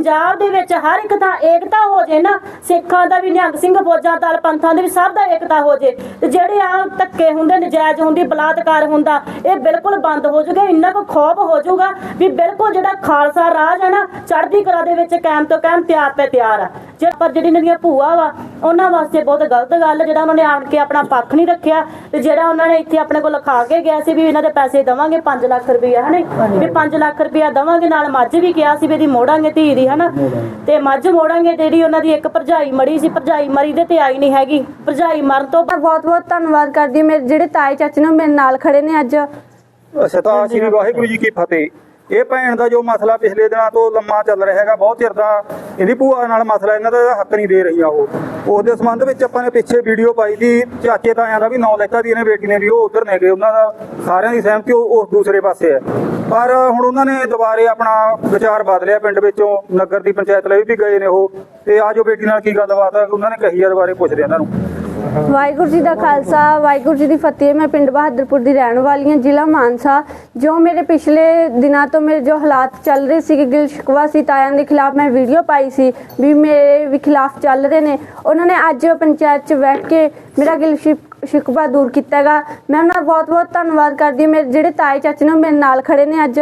ਪੰਜਾਬ ਦੇ ਵਿੱਚ ਹਰ ਇੱਕ ਥਾਂ ਏਕਤਾ ਹੋ ਜੇ ਨਾ, ਸਿੱਖਾਂ ਦਾ ਵੀ, ਨਿਹੰਗ ਸਿੰਘ ਫੌਜਾਂ ਦਲ ਪੰਥਾਂ ਦੇ ਵੀ ਸਭ ਦਾ ਏਕਤਾ ਹੋ ਜੇ। ਤੇ ਜਿਹੜੇ ਆ ਧੱਕੇ ਹੁੰਦੇ, ਨਜਾਇਜ਼ ਹੁੰਦੀ, ਬਲਾਤਕਾਰ ਹੁੰਦਾ, ਇਹ ਬਿਲਕੁਲ ਬੰਦ ਹੋ ਜੂਗਾ, ਇੰਨਾ ਕੁ ਖੌਫ ਹੋ ਜਾਊਗਾ ਵੀ ਬਿਲਕੁਲ ਜਿਹੜਾ ਖਾਲਸਾ ਰਾਜ ਹੈ ਨਾ, ਚੜ੍ਹਦੀ ਕਲਾ ਦੇ ਵਿੱਚ ਕਾਇਮ ਤੋਂ ਕਾਇਮ ਤਿਆਰ ਤੇ ਤਿਆਰ ਆ। ਪਰ ਜਿਹੜੀ ਇਹਨਾਂ ਦੀਆਂ ਭੂਆ ਵਾ ਉਹਨਾਂ ਵਾਸਤੇ ਬਹੁਤ ਗਲਤ ਗੱਲ ਜਿਹੜਾ ਉਹਨਾਂ ਨੇ ਆਣ ਕੇ ਆਪਣਾ ਪੱਖ ਨਹੀਂ ਰੱਖਿਆ ਤੇ ਜਿਹੜਾ ਉਹਨਾਂ ਨੇ ਇੱਥੇ ਆਪਣੇ ਕੋਲ ਲਿਖਾ ਕੇ ਗਿਆ ਸੀ ਵੀ ਇਹਨਾਂ ਦੇ ਪੈਸੇ ਦਵਾਂਗੇ 5 ਲੱਖ ਰੁਪਈਆ ਹਨੇ? ਵੀ 5 ਲੱਖ ਰੁਪਈਆ ਦਵਾਂਗੇ ਨਾਲ ਮੱਝ ਵੀ ਕਿਹਾ ਸੀ ਵੀ ਇਹਦੀ ਮੋੜਾਂਗੇ ਧੀ ਦੀ ਹਨਾ? ਤੇ ਮੱਝ ਮੋੜਾਂਗੇ ਜਿਹੜੀ ਉਹਨਾਂ ਦੀ ਇੱਕ ਭਰਜਾਈ ਮੜੀ ਸੀ ਭਰਜਾਈ ਮਰੀ ਦੇ ਤੇ ਆਈ ਨਹੀਂ ਹੈਗੀ ਭਰਜਾਈ ਮਰਨ ਤੋਂ ਬਹੁਤ ਬਹੁਤ ਧੰਨਵਾਦ ਕਰਦੀ ਮੇਰੇ ਜਿਹੜੇ ਤਾਏ ਚਾਚੇ ਨੇ ਮੇਰੇ ਨਾਲ ਖੜੇ ਨੇ ਅੱਜ। ਅੱਛਾ ਤਾਂ ਸ੍ਰੀ ਵਾਹਿਗੁਰੂ ਜੀ ਕੀ ਫਤਿਹ। ਇਹ ਭੈਣ ਦਾ ਜੋ ਮਸਲਾ ਪਿਛਲੇ ਦਿਨਾਂ ਤੋਂ ਲੰਮਾ ਚੱਲ ਰਿਹਾ ਹੈਗਾ ਬਹੁਤ ਚਿਰ ਦਾ ਇਹਦੀ ਭੂਆ ਨਾਲ ਮਸਲਾ ਇਹਨਾਂ ਦਾ ਹੱਕ ਨਹੀਂ ਦੇ ਰਹੀ ਆ ਉਹ। ਉਸ ਸੰਬੰਧ ਵਿੱਚ ਆਪਾਂ ਨੇ ਪਿੱਛੇ ਵੀਡੀਓ ਪਾਈ ਸੀ, ਚਾਚੇ ਤਾਇਆਂ ਦਾ ਵੀ ਨਾਂ ਲੈਤਾ ਦੀ ਇਹਨੇ ਬੇਟੀ ਨੇ ਵੀ, ਉਹ ਉਧਰ ਨੇ ਗਏ। ਉਹਨਾਂ ਦਾ ਸਾਰਿਆਂ ਦੀ ਸਹਿਮਤੀ ਉਹ ਉਸ ਦੂਸਰੇ ਪਾਸੇ ਹੈ। ਪਰ ਹੁਣ ਉਹਨਾਂ ਨੇ ਦੁਬਾਰੇ ਆਪਣਾ ਵਿਚਾਰ ਬਦਲਿਆ ਪਿੰਡ ਵਿੱਚੋਂ, ਨਗਰ ਦੀ ਪੰਚਾਇਤ ਲਈ ਵੀ ਗਏ ਨੇ ਉਹ। ਤੇ ਆ ਜੋ ਬੇਟੀ ਨਾਲ ਕੀ ਗੱਲਬਾਤ ਹੈ, ਉਹਨਾਂ ਨੇ ਕਹੀ ਆ ਦੁਬਾਰੇ ਪੁੱਛਦੇ ਇਹਨਾਂ ਨੂੰ। ਵਾਹਿਗੁਰੂ ਜੀ ਦਾ ਖਾਲਸਾ, ਵਾਹਿਗੁਰੂ ਜੀ ਦੀ ਫਤਿਹ। ਮੈਂ ਪਿੰਡ ਬਹਾਦਰਪੁਰ ਦੀ ਰਹਿਣ ਵਾਲੀ ਹਾਂ, ਜ਼ਿਲ੍ਹਾ ਮਾਨਸਾ। ਜੋ ਮੇਰੇ ਪਿਛਲੇ ਦਿਨਾਂ ਤੋਂ ਮੇਰੇ ਜੋ ਹਾਲਾਤ ਚੱਲ ਰਹੇ ਸੀ ਗਿਲ ਸ਼ਿਕਵਾ ਸੀ ਤਾਇਆਂ ਦੇ ਖਿਲਾਫ ਮੈਂ ਵੀਡੀਓ ਪਾਈ ਸੀ ਵੀ ਮੇਰੇ ਵੀ ਖਿਲਾਫ ਚੱਲ ਰਹੇ ਨੇ। ਉਹਨਾਂ ਨੇ ਅੱਜ ਪੰਚਾਇਤ 'ਚ ਬੈਠ ਕੇ ਮੇਰਾ ਗਿਲ ਸ਼ਿਕ- ਸ਼ਿਕਵਾ ਦੂਰ ਕੀਤਾ ਹੈਗਾ। ਮੈਂ ਉਹਨਾਂ ਦਾ ਬਹੁਤ ਬਹੁਤ ਧੰਨਵਾਦ ਕਰਦੀ ਹਾਂ। ਮੇਰੇ ਜਿਹੜੇ ਤਾਏ ਚਾਚੇ ਨੇ ਉਹ ਮੇਰੇ ਨਾਲ ਖੜੇ ਨੇ ਅੱਜ।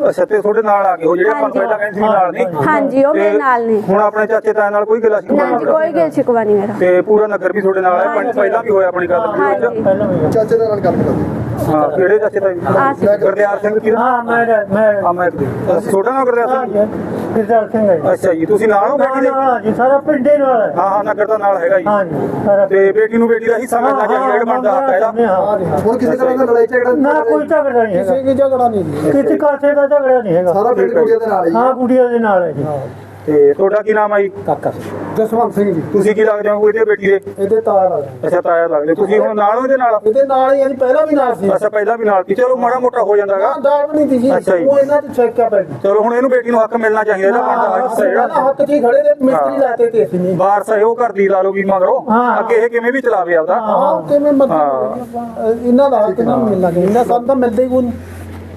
ਅੱਛਾ ਤੇ ਤੁਹਾਡੇ ਨਾਲ ਆ ਗਏ ਉਹ ਜਿਹੜੇ ਆਪਾਂ ਹਾਂਜੀ। ਪਹਿਲਾਂ ਕਹਿੰਦੇ ਸੀ ਨਾਲ ਨਹੀਂ ਹਾਂਜੀ, ਉਹ ਮੇਰੇ ਤੇ ਨਾਲ ਨੇ। ਹੁਣ ਆਪਣੇ ਚਾਚੇ ਤਾਇਆਂ ਨਾਲ ਕੋਈ ਗਿਲਾ ਨਾ ਜੀ ਕੋਈ ਗਿਲ ਸ਼ਿਕਵਾ ਨਹੀਂ ਮੇਰਾ। ਤੇ ਪੂਰਾ ਨਗਰ ਵੀ ਤੁਹਾਡੇ ਨਾਲ ਹੈ ਪੰਜ ਪਹਿਲਾਂ ਵੀ ਹੋਇਆ ਆਪਣੀ ਗੱਲ। ਵੀਡੀਓ ਹਾਂਜੀ ਚਾਚੇ ਦੇ ਨਾਲ ਗੱਲ ਕਰਦੇ ਹਾਂ ਕਿਹੜੇ ਚਾਚੇ ਤਾਈ ਆ ਸੀ। ਗੁਰਦਿਆਲ ਸਿੰਘ ਕੀ ਹਾਂ ਮੈਂ ਮੈਂ ਹਾਂ ਮੈਂ ਛੋਟਾ ਨਾਮ ਗੁਰਦਿਆਲ ਸਿੰਘ ਕਿਰਦਾਰ ਸਿੰਘ ਹੈ ਜੀ। ਅੱਛਾ ਜੀ ਤੁਸੀਂ ਨਾਲ ਹੋ ਬੇਟੀ ਦੇ? ਹਾਂ ਜੀ ਸਾਰਾ ਪਿੰਡ ਨਾਲ ਹੈ। ਹਾਂ ਹਾਂ ਨਗਰ ਦਾ ਨਾਲ ਹੈਗਾ ਜੀ। ਹਾਂ ਜੀ ਸਾਰਾ ਤੇ ਬੇਟੀ ਨੂੰ ਬੇਟੀ ਦਾ ਹਿੱਸਾ ਮਿਲਣਾ ਚਾਹੀਦਾ ਜਿਹੜਾ ਬਣਦਾ ਹੱਕ ਹੈ। ਇਹਦਾ ਹੁਣ ਕਿਸੇ ਤਰ੍ਹਾਂ ਦਾ ਲੜਾਈ ਝਗੜਾ ਨਾ ਕੋਈ ਝਗੜਾ ਨਹੀਂ ਹੈਗਾ। ਕਿਸੇ ਕੀ ਝਗੜਾ ਨਹੀਂ ਕਿਸੇ ਕਾਸੇ ਦਾ ਝਗੜਾ ਨਹੀਂ ਹੈਗਾ। ਸਾਰਾ ਪਿੰਡ ਕੁੜੀਆਂ ਦੇ ਨਾਲ ਹੀ ਹਾਂ ਕੁੜੀਆਂ ਦੇ ਨਾਲ ਹੈ ਜੀ। ਤੇ ਤੁਹਾਡਾ ਕੀ ਨਾਮ ਹੈ ਜੀ? ਕਾਕਾ ਜਸਵੰਤ ਸਿੰਘ ਜੀ। ਤੁਸੀਂ ਕੀ ਲੱਗਦੇ ਹੋ ਇਹਦੇ ਬੇਟੀ ਦੇ? ਇਹਦੇ ਤਾਰ ਆ ਅੱਛਾ ਤਾਇਆ ਲੱਗਦੇ। ਤੁਸੀਂ ਹੁਣ ਨਾਲ ਹੋ ਇਹਦੇ ਨਾਲ? ਇਹਦੇ ਨਾਲ ਹੀ ਅਸੀਂ ਪਹਿਲਾਂ ਵੀ ਨਾਲ ਸੀ। ਅੱਛਾ ਪਹਿਲਾਂ ਵੀ ਨਾਲ ਸੀ। ਚਲੋ ਮਾੜਾ ਮੋਟਾ ਹੋ ਜਾਂਦਾ ਹੈਗਾ ਦਾਲ ਵੀ ਨਹੀਂ ਦੀ ਜੀ। ਅੱਛਾ ਜੀ। ਉਹ ਇਹਨਾਂ ਤੇ ਚੈੱਕ ਕਰ ਪਈ ਚਲੋ ਹੁਣ ਇਹਨੂੰ ਬੇਟੀ ਨੂੰ ਹੱਕ ਮਿਲਣਾ ਚਾਹੀਦਾ ਇਹਦਾ ਬਣਦਾ ਹੱਕ ਹੈ ਜਿਹੜਾ ਹੱਥ 'ਚ ਹੀ ਖੜੇ ਨੇ ਮਿਸਤਰੀ ਲਾਤੇ ਤੇ ਅਸੀਂ ਨਹੀਂ ਵਾਰਸ ਹੈ ਉਹ ਘਰ ਦੀ ਲਾ ਲਓ ਵੀ ਮਗਰੋਂ। ਹਾਂ। ਅੱਗੇ ਇਹ ਕਿਵੇਂ ਵੀ ਚਲਾਵੇ ਆਪਦਾ। ਹਾਂ ਤੇ ਮੈਂ ਮਤਲਬ ਇਹਨਾਂ ਦਾ ਹੱਕ ਨੂੰ ਮਿਲਣਾ ਚਾਹੀਦਾ। ਸਾਨੂੰ ਤਾਂ ਮਿਲਦਾ ਹੀ ਕੋਈ ਨਹੀਂ।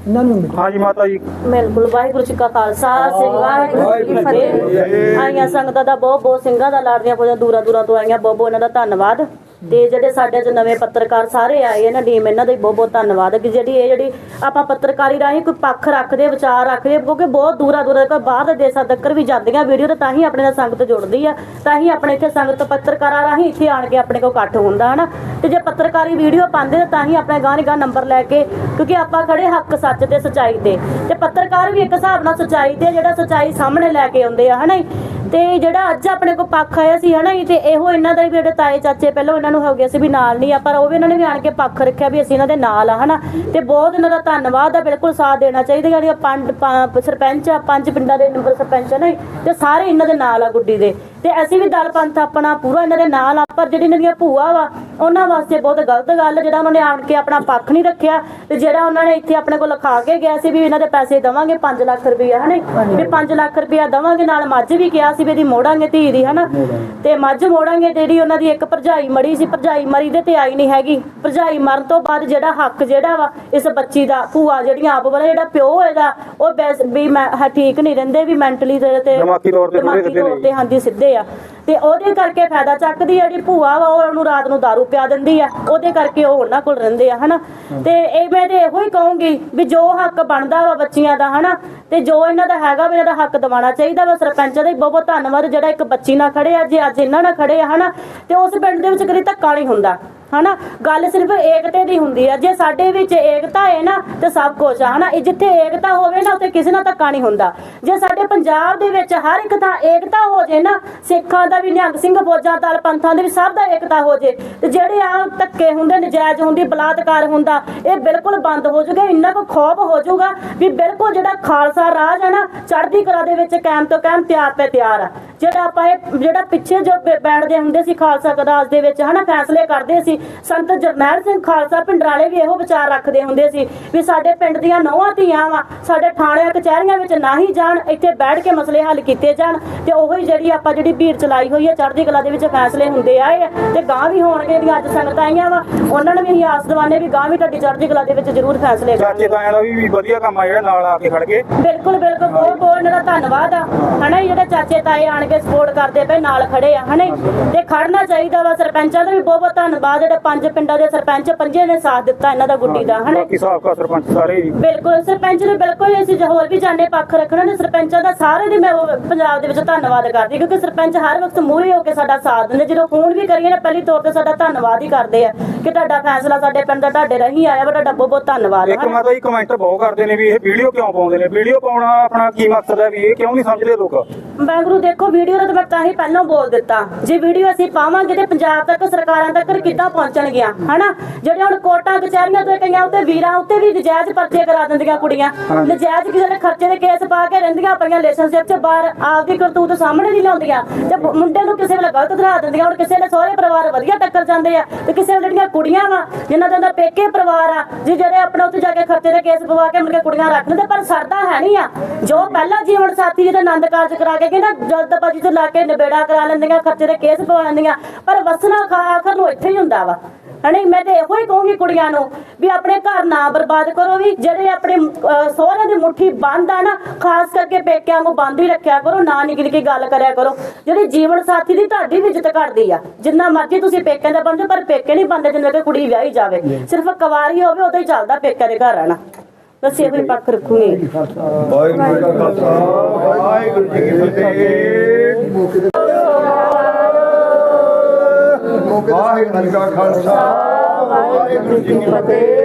ਇਹਨਾਂ ਨੂੰ ਮਿਲਦਾ ਹਾਂ ਜੀ ਮਾਤਾ ਜੀ। ਬਿਲਕੁਲ ਵਾਹਿਗੁਰੂ ਜੀ ਕਾ ਖਾਲਸਾ ਸ੍ਰੀ ਵਾਹਿਗੁਰੂ ਜੀ ਕੀ ਫਤਿਹ। ਆਈਆਂ ਸੰਗਤਾਂ ਦਾ ਬਹੁਤ ਬਹੁਤ ਸਿੰਘਾਂ ਦਾ ਲਾੜਦੀਆਂ ਫੌਜਾਂ ਦੂਰਾ ਦੂਰਾ ਤੋਂ ਆਈਆਂ। ਬਹੁਤ ਬਹੁਤ ਇਹਨਾਂ ਦਾ ਧੰਨਵਾਦ। ਤੇ ਜਿਹੜੇ ਸਾਡੇ ਚ ਨਵੇਂ ਪੱਤਰਕਾਰ ਸਾਰੇ ਆਏ ਇਹਨਾਂ ਟੀਮ ਇਹਨਾਂ ਦਾ ਬਹੁਤ ਬਹੁਤ ਧੰਨਵਾਦ ਕਿ ਜਿਹੜੀ ਇਹ ਜਿਹੜੀ ਆਪਾਂ ਪੱਤਰਕਾਰੀ ਰਾਹੀਂ ਕੋਈ ਪੱਖ ਰੱਖਦੇ, ਵਿਚਾਰ ਰੱਖਦੇ, ਕਿਉਂਕਿ ਬਹੁਤ ਦੂਰਾ ਦੂਰਾ ਤੱਕ, ਬਾਹਰ ਦੇ ਦੇਸ਼ਾਂ ਤੱਕ ਵੀ ਜਾਂਦੀਆਂ ਵੀਡੀਓ ਤਾਂ ਹੀ ਆਪਣੇ ਨਾਲ ਸੰਗਤ ਜੁੜਦੀ ਆ, ਤਾਂ ਹੀ ਆਪਣੇ ਇੱਥੇ ਸੰਗਤ ਪੱਤਰਕਾਰਾਂ ਰਾਹੀਂ ਇੱਥੇ ਆਣ ਕੇ ਆਪਣੇ ਕੋਲ ਇਕੱਠ ਹੁੰਦਾ, ਹਨਾ? ਤੇ ਜੇ ਪੱਤਰਕਾਰੀ ਵੀਡੀਓ ਪਾਉਂਦੇ ਤਾਂ ਹੀ ਆਪਣੇ ਗਾਂ ਗਾਂ ਨੰਬਰ ਲੈ ਕੇ, ਕਿਉਂਕਿ ਆਪਾਂ ਖੜੇ ਹੱਕ, ਸੱਚ ਤੇ ਸਚਾਈ ਤੇ। ਤੇ ਪੱਤਰਕਾਰ ਵੀ ਇੱਕ ਹਿਸਾਬ ਨਾਲ ਸਚਾਈ ਤੇ ਜਿਹੜਾ ਸਚਾਈ ਸਾਹਮਣੇ ਲੈ ਕੇ ਆਉਂਦੇ ਆ, ਹਨਾ ਤੇ ਜਿਹੜਾ ਅੱਜ ਆਪਣੇ ਕੋਲ ਪੱਖ ਆਇਆ ਸੀ ਹਨਾ ਜੀ, ਤੇ ਇਹੋ ਇਹਨਾਂ ਦਾ ਵੀ ਜਿਹੜੇ ਤਾਏ ਚਾਚੇ ਪਹਿਲਾਂ ਇਹਨਾਂ ਨੂੰ ਹੋ ਗਿਆ ਸੀ ਵੀ ਨਾਲ ਨਹੀਂ ਆ ਪਰ ਉਹ ਵੀ ਇਹਨਾਂ ਨੇ ਵੀ ਆਣ ਕੇ ਪੱਖ ਰੱਖਿਆ ਵੀ ਅਸੀਂ ਇਹਨਾਂ ਦੇ ਨਾਲ ਆ ਹਨਾ। ਤੇ ਬਹੁਤ ਇਹਨਾਂ ਦਾ ਧੰਨਵਾਦ ਆ ਬਿਲਕੁਲ ਸਾਥ ਦੇਣਾ ਚਾਹੀਦਾ ਜਿਹੜੀਆਂ ਪੰਜ ਪੰ- ਸਰਪੰਚ ਆ ਪੰਜ ਪਿੰਡਾਂ ਦੇ ਨੰਬਰ ਸਰਪੰਚ ਆ ਨਾ ਜੀ, ਤੇ ਸਾਰੇ ਇਹਨਾਂ ਦੇ ਨਾਲ ਆ ਗੁੱਡੀ ਦੇ। ਤੇ ਅਸੀਂ ਵੀ ਦਲ ਪੰਥ ਆਪਣਾ ਪੂਰਾ ਇਹਨਾਂ ਦੇ ਨਾਲ ਆ ਪਰ ਜਿਹੜੀ ਇਹਨਾਂ ਦੀਆਂ ਭੂਆ ਵਾ ਉਹਨਾਂ ਵਾਸਤੇ ਬਹੁਤ ਗਲਤ ਗੱਲ ਜਿਹੜਾ ਉਹਨਾਂ ਨੇ ਆਣ ਕੇ ਆਪਣਾ ਪੱਖ ਨਹੀਂ ਰੱਖਿਆ ਤੇ ਜਿਹੜਾ ਉਹਨਾਂ ਨੇ ਇੱਥੇ ਆਪਣੇ ਕੋਲ ਲਿਖਾ ਕੇ ਗਿਆ ਸੀ ਵੀ ਇਹਨਾਂ ਦੇ ਪੈਸੇ ਦਵਾਂਗੇ 5 ਲੱਖ ਰੁਪਈਆ ਹਨੇ? ਵੀ 5 ਲੱਖ ਰੁਪਈਆ ਦਵਾਂਗੇ ਨਾਲ ਮੱਝ ਵੀ ਕਿਹਾ ਸੀ ਵੀ ਇਹਦੀ ਮੋੜਾਂਗੇ ਧੀ ਦੀ ਹਨਾ? ਤੇ ਮੱਝ ਮੋੜਾਂਗੇ ਜਿਹੜੀ ਉਹਨਾਂ ਦੀ ਇੱਕ ਭਰਜਾਈ ਮੜੀ ਸੀ ਭਰਜਾਈ ਮਰੀ ਦੇ ਤੇ ਆਈ ਨਹੀਂ ਹੈਗੀ। ਭਰਜਾਈ ਮਰਨ ਤੋਂ ਬਾਅਦ ਜਿਹੜਾ ਹੱਕ ਜਿਹੜਾ ਵਾ ਇਸ ਬੱਚੀ ਦਾ ਭੂਆ ਜਿਹੜੀਆਂ ਆਪ ਵਾਲਾ ਜਿਹੜਾ ਪਿਓ ਇਹਦਾ ਉਹ ਵੀ ਮੈਂ ਠੀਕ ਨਹੀਂ ਰਹਿੰਦੇ ਵੀ ਮੈਂਟਲੀ ਤੇ ਦਿਮਾਗੀ ਤੌਰ। ਤੇ ਹਾਂਜੀ ਸਿੱਧੇ ਆ। ਤੇ ਉਹਦੇ ਕਰਕੇ ਫਾਇਦਾ ਚੱਕਦੀ ਜਿਹੜੀ ਭੂਆ ਵਾ ਉਹ ਉਹਨੂੰ ਰਾਤ ਨੂੰ ਦਾਰੂ ਪਿਆ ਦਿੰਦੀ ਆ। ਉਹਦੇ ਕਰਕੇ ਉਹ ਉਹਨਾਂ ਕੋਲ ਰਹਿੰਦੇ ਆ ਹਨਾ? ਤੇ ਇਹ ਮੈਂ ਤੇ ਇਹੋ ਹੀ ਕਹੂੰਗੀ ਵੀ ਜੋ ਹੱਕ ਬਣਦਾ ਵਾ ਬੱਚੀਆਂ ਦਾ ਹਨਾ? ਤੇ ਜੋ ਇਹਨਾਂ ਦਾ ਹੈਗਾ ਵੀ ਇਹਨਾਂ ਦਾ ਹੱਕ ਦਿਵਾਉਣਾ ਚਾਹੀਦਾ ਵਾ ਸਰਪੰਚ ਦਾ ਬਹੁਤ ਬਹੁਤ ਧੰਨਵਾਦ ਜਿਹੜਾ ਇੱਕ ਬੱਚੀ ਨਾਲ ਖੜੇ ਆ ਜੇ ਅੱਜ ਇਹਨਾਂ ਨਾਲ ਖੜੇ ਆ ਹਨਾ? ਤੇ ਉਸ ਪਿੰਡ ਦੇ ਵਿੱਚ ਕਦੀ ਧੱਕਾ ਨਹੀਂ ਹੁੰਦਾ। ਹਨਾ? ਗੱਲ ਸਿਰਫ ਏਕਤੇ ਦੀ ਹੁੰਦੀ ਆ। ਜੇ ਸਾਡੇ ਵਿੱਚ ਏਕਤਾ ਹੈ ਨਾ, ਤੇ ਸਭ ਕੁਝ ਆ, ਹਨਾ? ਜਿੱਥੇ ਏਕਤਾ ਹੋਵੇ ਨਾ, ਉੱਥੇ ਕਿਸੇ ਨਾਲ ਧੱਕਾ ਨਹੀਂ ਹੁੰਦਾ। ਜੇ ਸਾਡੇ ਪੰਜਾਬ ਦੇ ਵਿੱਚ ਹਰ ਇੱਕ ਥਾਂ ਏਕਤਾ ਹੋ ਜੇ ਨਾ, ਸਿੱਖਾਂ ਦਾ ਵੀ, ਨਿਹੰਗ ਸਿੰਘ ਫੌਜਾਂ ਦਲ ਪੰਥਾਂ ਦੇ ਵੀ ਸਭ ਦਾ ਏਕਤਾ ਹੋ ਜੇ, ਤੇ ਜਿਹੜੇ ਆ ਧੱਕੇ ਹੁੰਦੇ, ਨਜਾਇਜ਼ ਹੁੰਦੀ, ਬਲਾਤਕਾਰ ਹੁੰਦਾ, ਇਹ ਬਿਲਕੁਲ ਬੰਦ ਹੋ ਜੂਗਾ, ਇੰਨਾ ਕੁ ਖੌਫ ਹੋ ਜਾਊਗਾ ਵੀ ਬਿਲਕੁਲ ਜਿਹੜਾ ਖਾਲਸਾ ਰਾਜ ਹੈ ਨਾ, ਚੜ੍ਹਦੀ ਕਲਾ ਦੇ ਵਿੱਚ ਕਾਇਮ ਤੋਂ ਕਾਇਮ ਤਿਆਰ ਤੇ ਤਿਆਰ ਆ। ਜਿਹੜਾ ਆਪਾਂ ਇਹ ਜਿਹੜਾ ਪਿੱਛੇ ਜੋ ਬੈਠਦੇ ਹੁੰਦੇ ਸੀ ਖਾਲਸਾ ਰਾਜ ਦੇ ਵਿੱਚ ਹਨਾ ਫੈਸਲੇ ਕਰਦੇ ਸੀ। ਸੰਤ ਜਰਨੈਲ ਸਿੰਘ ਖਾਲਸਾ ਪਿੰਡਰਾਲੇ ਵੀ ਇਹੋ ਵਿਚਾਰ ਰੱਖਦੇ ਹੁੰਦੇ ਸੀ ਵੀ ਸਾਡੇ ਪਿੰਡ ਦੀਆਂ ਨੌਵਾਂ ਧੀਆਂ ਵਾ ਸਾਡੇ ਥਾਣਿਆਂ ਕਚਹਿਰੀਆਂ ਵਿੱਚ ਨਾ ਹੀ ਜਾਣ ਇੱਥੇ ਬੈਠ ਕੇ ਮਸਲੇ ਹੱਲ ਕੀਤੇ ਜਾਣ ਤੇ ਉਹੀ ਜਿਹੜੀ ਆਪਾਂ ਜਿਹੜੀ ਭੀੜ ਚਲਾਈ ਹੋਈ ਹੈ ਚੜ੍ਹਦੀ ਕਲਾ ਦੇ ਵਿੱਚ ਫੈਸਲੇ ਹੁੰਦੇ ਆਏ ਤੇ ਗਾਂ ਵੀ ਹੋਣਗੇ ਜਿਹੜੀਆਂ ਅੱਜ ਸੰਗਤਾਂ ਆਈਆਂ ਵਾ। ਉਹਨਾਂ ਨੂੰ ਵੀ ਅਸੀਂ ਆਸ ਦਵਾਨੇ ਵੀ ਗਾਂ ਵੀ ਤੁਹਾਡੀ ਚੜ੍ਹਦੀ ਕਲਾ ਦੇ ਵਿੱਚ ਜ਼ਰੂਰ ਫੈਸਲੇ ਚਾਚੇ ਤਾਇਆਂ ਦਾ ਵੀ ਵਧੀਆ ਕੰਮ ਆ ਜਿਹੜਾ ਨਾਲ ਆ ਕੇ ਖੜ ਗਏ। ਬਿਲਕੁਲ ਬਿਲਕੁਲ ਬਹੁਤ ਬਹੁਤ ਇਹਨਾਂ ਦਾ ਧੰਨਵਾਦ ਆ। ਹਨਾ ਜਿਹੜੇ ਚਾਚੇ ਤਾਏ ਆਣ ਕੇ ਸਪੋਰਟ ਕਰਦੇ ਪਏ ਨਾਲ ਖੜੇ ਆ ਹਨਾ। ਤੇ ਖੜਨਾ ਚਾਹੀਦਾ ਵਾ ਸਰਪੰਚਾਂ ਦਾ ਵੀ ਬਹੁਤ ਬਹੁਤ ਧੰਨਵਾਦ ਜਿਹੜੇ ਪੰਜ ਪਿੰਡਾਂ ਦੇ ਸਰਪੰਚ ਪੰਜੇ ਨੇ ਸਾਥ ਦਿੱਤਾ ਇਹਨਾਂ ਦਾ ਗੁੱਡੀ ਦਾ ਹਨਾ ਬਾਕੀ ਸਾਬਕਾ ਸਰਪੰਚ ਸਾਰੇ ਹੀ ਬਿਲਕੁਲ ਸਰਪੰਚ ਨੇ ਬਿਲਕੁਲ ਅਸੀਂ ਹੋਰ ਵੀ ਜਾਣੇ ਪੱਖ ਰੱਖਣਾ ਨੇ ਸਰਪੰਚਾਂ ਦਾ ਸਾਰੇ ਦੀ ਮੈਂ ਪੰਜਾਬ ਦੇ ਵਿੱਚ ਧੰਨਵਾਦ ਕਰਦੀ ਕਿਉਂਕਿ ਸਰਪੰਚ ਹਰ ਵਕਤ ਮੂਹਰੇ ਹੋ ਕੇ ਸਾਡਾ ਸਾਥ ਦਿੰਦੇ ਜਦੋਂ ਫੋਨ ਵੀ ਕਰੀਏ ਨਾ ਪਹਿਲੀ ਤੌਰ ਤੇ ਸਾਡਾ ਧੰਨਵਾਦ ਹੀ ਕਰਦੇ ਆ ਕਿ ਤੁਹਾਡਾ ਫੈਸਲਾ ਸਾਡੇ ਪਿੰਡ ਦਾ ਤੁਹਾਡੇ ਰਹੀ ਆਇਆ ਵਾ ਤੁਹਾਡਾ ਬਹੁਤ ਬਹੁਤ ਧੰਨਵਾਦ ਇੱਕ ਹਨਾ। ਮਾਤਾ ਜੀ ਕਮੈਂਟ ਬਹੁਤ ਕਰਦੇ ਨੇ ਵੀ ਇਹ ਵੀਡੀਓ ਕਿਉਂ ਪਾਉਂਦੇ ਨੇ ਵੀਡੀਓ ਪਾਉਣਾ ਆਪਣਾ ਕੀ ਮਕਸਦ ਹੈ ਵੀ ਇਹ ਕਿਉਂ ਨਹੀਂ ਸਮਝਦੇ ਲੋਕ ਬੈਂਗਰੂ ਦੇਖੋ ਵੀਡੀਓ ਦਾ ਮੈਂ ਤਾਂ ਹੀ ਪਹਿਲਾਂ ਬੋਲ ਦਿੱਤਾ। ਜੇ ਵੀਡੀਓ ਅਸੀਂ ਪਾਵਾਂਗੇ ਤੇ ਪੰਜਾਬ ਤੱਕ ਸਰਕਾਰਾਂ ਤੱਕ ਕਿੱਦਾਂ ਪਹੁੰਚਣਗੀਆਂ ਹਨਾ? ਜਿਹੜੇ ਹੁਣ ਕੋਟਾਂ ਕਚਹਿਰੀਆਂ ਤੋਂ ਕਈਆਂ ਉੱਤੇ ਵੀਰਾਂ ਉੱਤੇ ਵੀ ਨਜਾਇਜ਼ ਪਰਚੇ ਕਰਾ ਦਿੰਦੀਆਂ ਕੁੜੀਆਂ। ਨਜਾਇਜ਼ ਕਿਸੇ ਦੇ ਖਰਚੇ ਦੇ ਕੇਸ ਪਾ ਕੇ ਰਹਿੰਦੀਆਂ ਪਈਆਂ ਰਿਲੇਸ਼ਨਸ਼ਿਪ 'ਚ ਬਾਹਰ ਆਪਦੀ ਕਰਤੂਤ ਸਾਹਮਣੇ ਨਹੀਂ ਲਿਆਉਂਦੀਆਂ ਤੇ ਮੁੰਡੇ ਨੂੰ ਕਿਸੇ ਵੇਲੇ ਗਲਤ ਧਰਾ ਦਿੰਦੀਆਂ ਹੁਣ ਕਿਸੇ ਦੇ ਸਹੁਰੇ ਪਰਿਵਾਰ ਵਧੀਆ ਟੱਕਰ ਜਾਂਦੇ ਆ ਤੇ ਕਿਸੇ ਵੇਲੇ ਜਿਹੜੀਆਂ ਕੁੜੀਆਂ ਵਾ ਜਿਨ੍ਹਾਂ ਦਾ ਪੇਕੇ ਪਰਿਵਾਰ ਆ ਜੀ ਜਿਹੜੇ ਆਪਣੇ ਉੱਤੇ ਜਾ ਕੇ ਖਰਚੇ ਦੇ ਕੇਸ ਪਵਾ ਕੇ ਕੇ ਕੁੜੀਆਂ ਰੱਖ ਲੈਂਦੇ ਪਰ ਸਰਦਾ ਹੈ ਨਹੀਂ ਆ। ਜੋ ਪਹਿਲਾਂ ਜੀਵਨ ਸਾਥੀ ਜਿਹਦੇ ਆਨੰਦ ਕਾਰਜ ਕਰਾ ਕੇ ਕਹਿੰਦਾ ਜਲਦਬਾਜੀ ਤੇ ਲਾ ਕੇ ਨਿਬੇੜਾ ਕਰਾ ਲੈਂਦੀਆਂ ਖਰਚੇ ਦੇ ਕੇਸ ਪਵਾ ਲੈਂਦੀਆਂ ਪਰ ਵਸਣਾ ਖਾ ਆਖਰ ਨੂੰ ਇੱਥੇ ਹੀ ਹੁੰਦਾ ਵਾ। ਹਣੀ ਮੈਂ ਤੇ ਇਹੋ ਹੀ ਕਹੂੰਗੀ ਕੁੜੀਆਂ ਨੂੰ ਵੀ ਆਪਣੇ ਘਰ ਨਾ ਬਰਬਾਦ ਕਰੋ ਵੀ ਜਿਹੜੇ ਆਪਣੇ ਸਹੁਰਿਆਂ ਦੀ ਮੁੱਠੀ ਬੰਦ ਆ ਨਾ ਖਾਸ ਕਰਕੇ ਪੇਕਿਆਂ ਨੂੰ ਬੰਦ ਹੀ ਰੱਖਿਆ ਕਰੋ ਨਾ ਨਿਕਲ ਕੇ ਗੱਲ ਕਰਿਆ ਕਰੋ। ਜਿਹੜੀ ਜੀਵਨ ਸਾਥੀ ਦੀ ਤੁਹਾਡੀ ਵੀ ਇੱਜ਼ਤ ਕਰਦੀ ਆ। ਜਿੰਨਾ ਮਰਜ਼ੀ ਤੁਸੀਂ ਪੇਕਿਆਂ ਦਾ ਬੰਦੇ ਪਰ ਪੇਕੇ ਨਹੀਂ ਬੰਦੇ ਜਿੰਨਾ ਕਿ ਕੁੜੀ ਵਿਆਹੀ ਜਾਵੇ। ਸਿਰਫ ਕੁਵਾਰੀ ਹੋਵੇ ਉਦੋਂ ਹੀ ਚੱਲਦਾ ਪੇਕਿਆਂ ਦੇ ਘਰ ਰਹਿਣਾ। ਬਸ ਇਹੋ ਪੱਖ ਰੱਖੂਗੀ। ਵਾਹਿਗੁਰੂ ਜੀ ਕਾ ਖਾਲਸਾ ਵਾਹਿਗੁਰੂ ਜੀ ਕੀ ਫਤਿਹ ਵਾਹਿਗੁਰੂ ਜੀ ਕਾ ਖਾਲਸਾ ਵਾਹਿਗੁਰੂ ਜੀ ਕੀ ਫਤਿਹ।